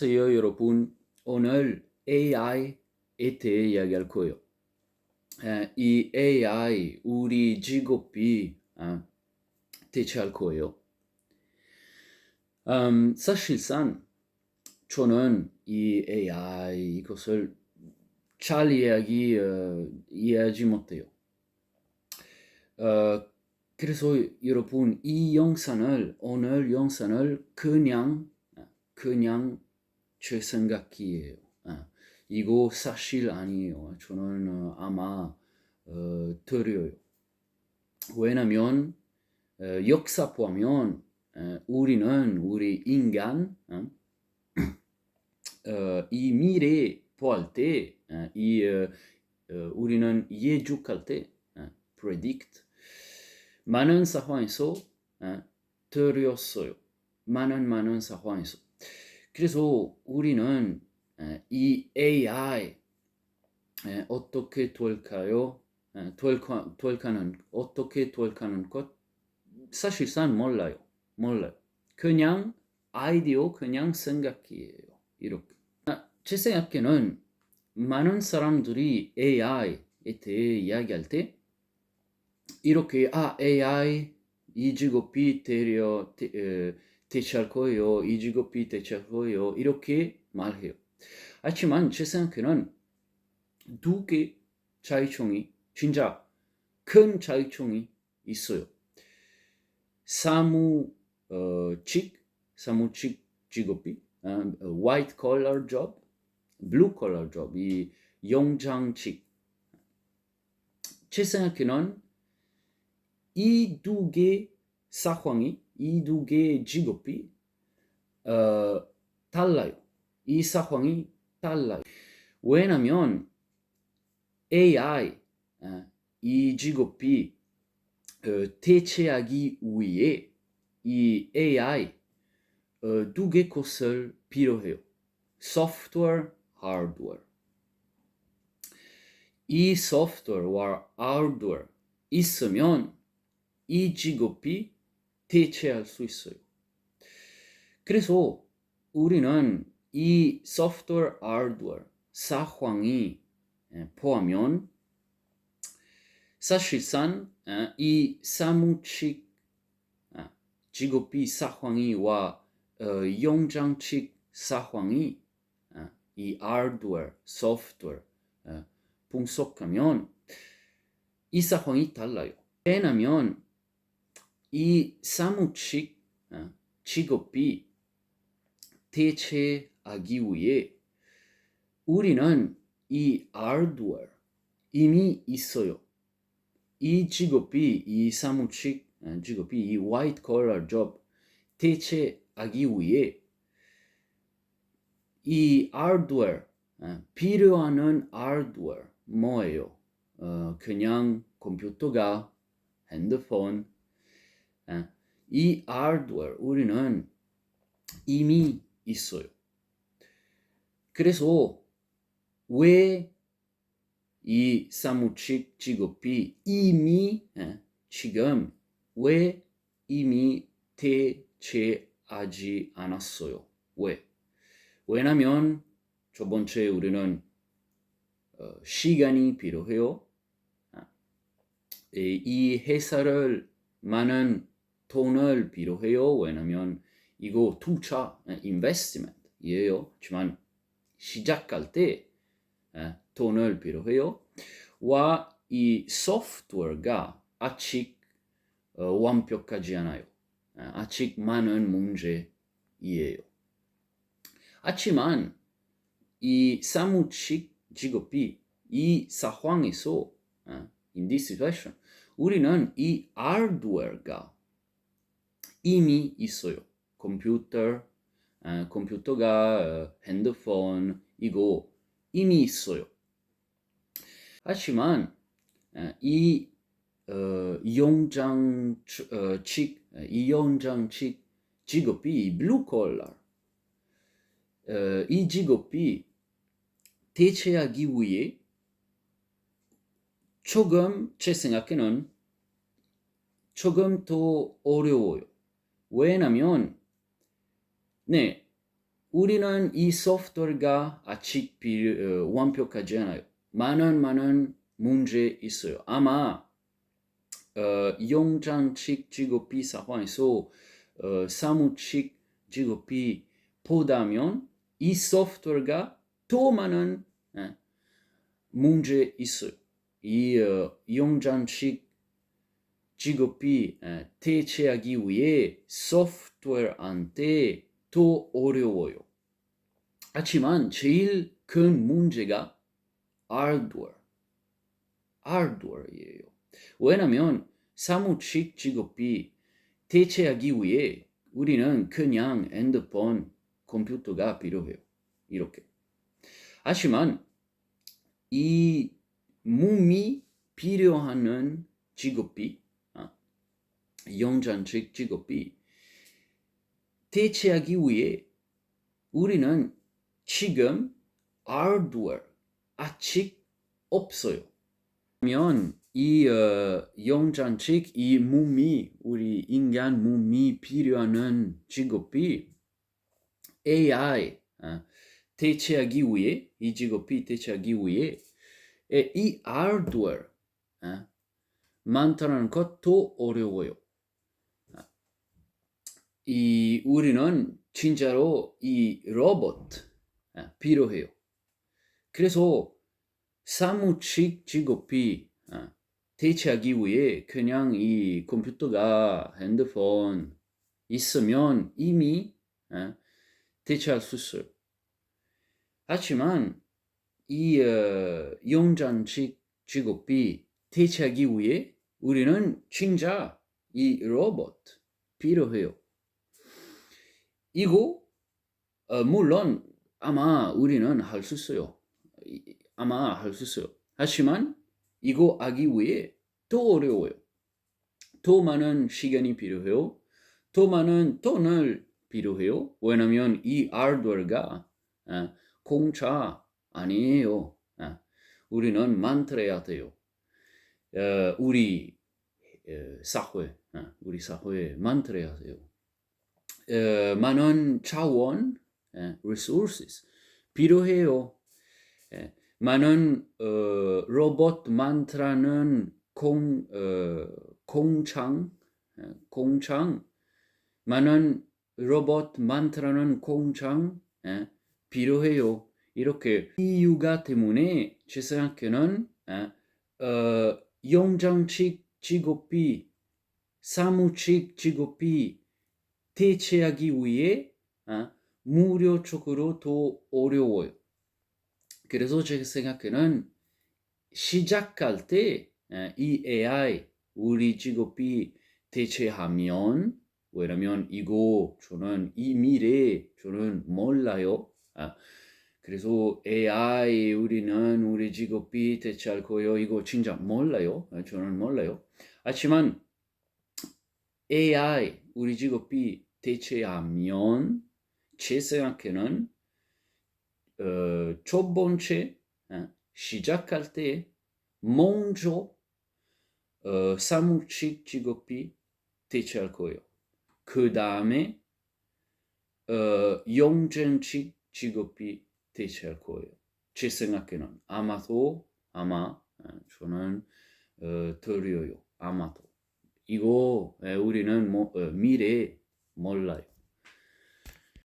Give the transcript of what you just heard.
안녕하세요 여러분 오늘 AI에 대해 이야기할 거예요. 에, 이 AI 우리 직업이 아, 대체할 거예요. 음, 사실상 저는 이 AI 이것을 잘 이야기, 어, 이해하지 못해요. 어, 그래서 여러분 이 영상을 오늘 영상을 그냥 그냥 제 생각이에요. 아, 이거 사실 아니에요. 저는 어, 아마 어, 드려요. 왜냐면 어, 역사 보면 어, 우리는 우리 인간 어, 어, 이 미래 보할 때, 어, 이 어, 어, 우리는 예측할 때, 어, predict 많은 상황에서 어, 드렸어요. 많은 많은 상황에서. 그래서 우리는 에, 이 AI 에, 어떻게 될까요? 에, 될까, 될까는 어떻게 될까는 것 사실상 몰라요. 몰라요. 그냥 아이디어, 그냥 생각이에요. 이렇게. 아, 제 생각에는 많은 사람들이 AI에 대해 이야기할 때 이렇게 아 AI 이 직업이 되려 되, 에, 대체할 거예요. 이 직업이 대체할 거예요. 이렇게 말해요. 하지만 제 생각에는 두 개 차이점이 진짜 큰 차이점이 있어요. 사무직, 사무직 직업이 어, white collar job, blue collar job, 이 영장직. 제 생각에는 이 두 개 상황이 이두 개의 직업이 어, 달라요. 이 상황이 달라요. 왜냐면 AI 어, 이 직업이 어, 대체하기 위해 이 AI 어, 두개 것을 필요해요. 소프트웨어, 하드웨어. 이 소프트웨어와 하드웨어 있으면 이 직업이 대체할 수 있어요. 그래서 우리는 이 소프트웨어, 하드웨어 상황이 포함면 사실상 이 사무직 직업이 상황이와 영장직 상황이 이 하드웨어, 소프트웨어 분석하면 이 상황이 달라요. 왜냐면 이 사무직 어, 직업이 대체하기 위해 우리는 이 하드웨어 이미 있어요. 이 직업이 이 사무직 어, 직업이 이 white collar job 대체하기 위해 이 하드웨어 어, 필요한 하드웨어 뭐예요? 어, 그냥 컴퓨터가 핸드폰 이 하드웨어 우리는 이미 있어요. 그래서 왜 이 사무직 직업이 이미 지금 왜 이미 대체하지 않았어요? 왜? 왜냐면 첫 번째 우리는 어, 시간이 필요해요. 이 회사를 많은 돈을 필요해요. 왜냐면 이거 투자, 인베스트먼트예요. 하지만 시작할 때 돈을 필요해요. 와 이 소프트웨어가 아직 어, 완벽하지 않아요. 아직 많은 문제이에요. 하지만 이 사무직 직업이 이 상황에서 in this situation 우리는 이 하드웨어가 이미 있어요. 컴퓨터, 어, 컴퓨터가 어, 핸드폰 이거 이미 있어요. 하지만 어, 이 어, 이용장직 어, 이용장직 직업이 블루 콜라 어, 이 직업이 대체하기 위해 조금 제 생각에는 조금 더 어려워요. 왜냐면 네 우리는 이 소프트웨어가 아직 비, 어, 완벽하지 않아요. 많은 많은 문제 있어요. 아마 어, 용장식 직업비 상황에서 어, 사무직 직업비 보다면 이 소프트웨어가 더 많은 예, 문제 있어요. 이 어, 용장식 직업비 예, 대체하기 위해 소프트웨어한테 더 어려워요. 하지만 제일 큰 문제가 하드웨어, 하드웨어예요. 왜냐면 사무직 직업비 대체하기 위해 우리는 그냥 핸드폰, 컴퓨터가 필요해요. 이렇게. 하지만 이 몸이 필요하는 직업비, 아, 영장직 직업비 대체하기 위해 우리는 지금 하드웨어 아직 없어요. 그러면 이 어, 영장직 이 몸이 우리 인간 몸이 필요한 직업이 AI 어, 대체하기 위해 이 직업이 대체하기 위해 에, 이 하드웨어 어, 만드는 것도 어려워요. 이 우리는 진짜로 이 로봇 아, 필요해요. 그래서 사무직 직업이 아, 대체하기 위해 그냥 이 컴퓨터가 핸드폰 있으면 이미 아, 대체할 수 있어요. 하지만 이 어, 영장직 직업이 대체하기 위해 우리는 진짜 이 로봇 필요해요. 이거 어, 물론 아마 우리는 할 수 있어요. 이- 아마 할 수 있어요. 하지만 이거 하기 위해 더 어려워요. 더 많은 시간이 필요해요. 더 많은 돈을 필요해요. 왜냐면 이 하드웨어가 어, 공짜 아니에요. 어, 우리는 만들어야 돼요. 어, 우리 어, 사회, 어, 우리 사회 만들어야 돼요. 어, 많은 자원, 예, resources 필요해요. 예, 어, 로봇 만들라는 공, 어, 공장, 예, 공장, 많은 로봇 만들라는 공장 예, 필요해요. 이렇게 이유가 때문에 제 생각에는 예, 어, 영장직 직업이 사무직 직업이 대체하기 위해 아, 무료적으로 더 어려워요. 그래서 제 생각에는 시작할 때 이 AI 우리 직업이 대체하면 왜냐면 이거 저는 이 미래 저는 몰라요. 아, 그래서 AI 우리는 우리 직업이 대체할 거예요. 이거 진짜 몰라요. 아, 저는 몰라요. 하지만 AI 우리 직업이 대체하면 제 생각에는 어, 첫 번째 어, 시작할 때 먼저 어, 사무직 직업이 대체할 거예요. 그 다음에 어, 영전직 직업이 대체할 거예요. 제 생각에는 아마도 아마 어, 저는 어, 들려요. 아마도 이거 에, 우리는 뭐, 어, 미래 몰라요.